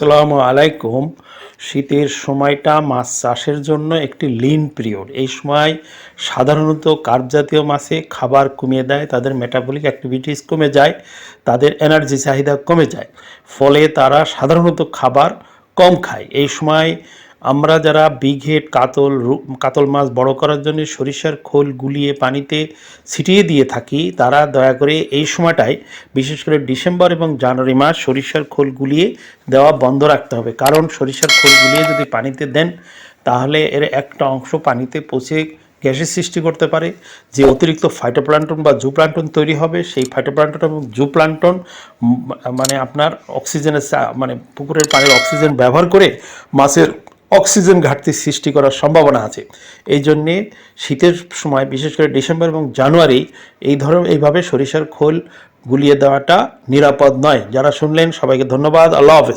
আসসালামু আলাইকুম। শীতের সময়টা মাছ চাষের জন্য একটি লিন পিরিয়ড এই সময় সাধারণত কার্প জাতীয় মাছে খাবার কমিয়ে দেয়, তাদের মেটাবলিক অ্যাক্টিভিটিস কমে যায়, তাদের এনার্জি চাহিদা কমে যায়। ফলে তারা সাধারণত খাবার কম খায়। এই সময় আমরা যারা বিঘেট কাতল কাতল মাছ বড় করার জন্য সরিষার খোল গুলিয়ে পানিতে ছিটিয়ে দিয়ে থাকি, তারা দয়া করে এই সময়টায়, বিশেষ করে ডিসেম্বর এবং জানুয়ারি মাস, সরিষার খোল গুলিয়ে দেওয়া বন্ধ রাখতে হবে। কারণ সরিষার খোল গুলিয়ে যদি পানিতে দেন, তাহলে এর একটা অংশ পানিতে পচে গ্যাসের সৃষ্টি করতে পারে। যে অতিরিক্ত ফাইটোপ্লান্টন বা জুপ্লান্টন তৈরি হবে, সেই ফাইটোপ্লান্টন এবং জুপ্লান্টন মানে আপনার অক্সিজেনের মানে পুকুরের পানির অক্সিজেন ব্যবহার করে মাছের অক্সিজেন ঘাটতি সৃষ্টি করার সম্ভাবনা আছে। এই জন্যে শীতের সময়, বিশেষ করে ডিসেম্বর এবং জানুয়ারি, এই ধরনের, এইভাবে সরিষার খোল গুলিয়ে দেওয়াটা নিরাপদ নয়। যারা শুনলেন, সবাইকে ধন্যবাদ। আল্লাহ হাফেজ।